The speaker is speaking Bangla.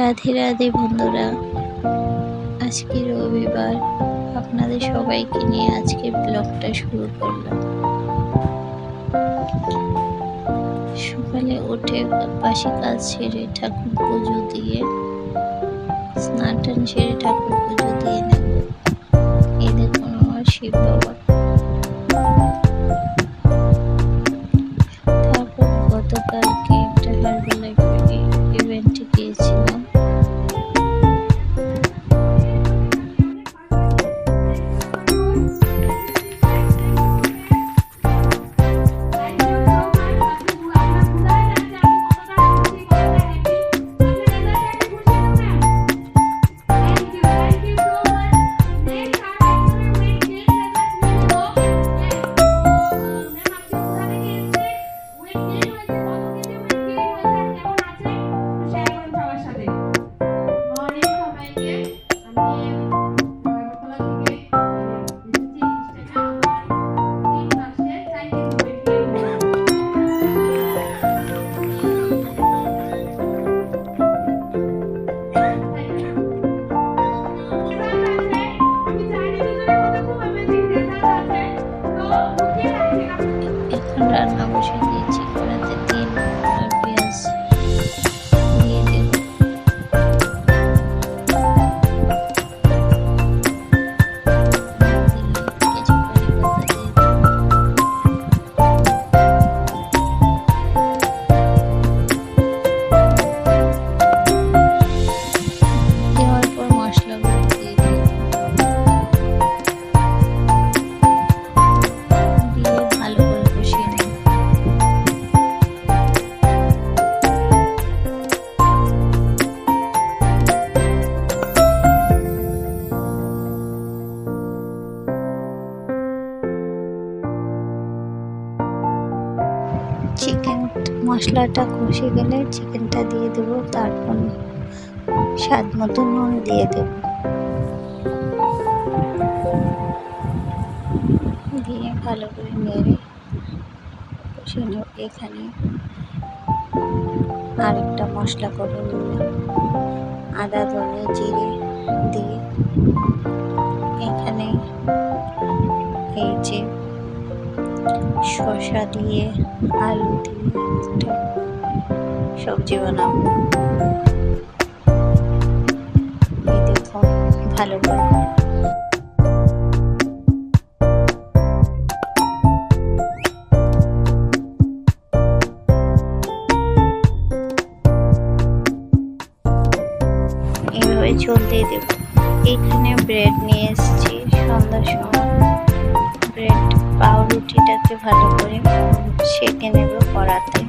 রাধে রাধে বন্ধুরা আজকে রবিবার আপনাদের সবাইকে নিয়ে আজকে ব্লগটা শুরু করলাম। সকালে উঠে বাসি কাজ সেরে ঠাকুর পুজো দিয়ে, স্নান টান সেরে ঠাকুর পুজো দিয়ে নেব। এই দেখুন আমার শিব এখন রান্না বসে দিয়েছি চিকেন মশলাটা কষে গেলে চিকেনটা দিয়ে দেব, তারপর স্বাদ মতো নুন দিয়ে দেব। দিয়ে ভালো করে নেড়ে কষে নেব এখানে আরেকটা মশলা করে নিলাম। আদা, ধনে, জিরে দিয়ে শসা দিয়ে, আলু দিয়ে সবজি বানাবো। ভালো করে। দিয়ে দেবো। এখানে ব্রেড নিয়ে এসেছি সন্ধ্যার সময়। ব্রেড পাউরুটিটাকে ভালো করে সেঁকে নেব কড়াতে।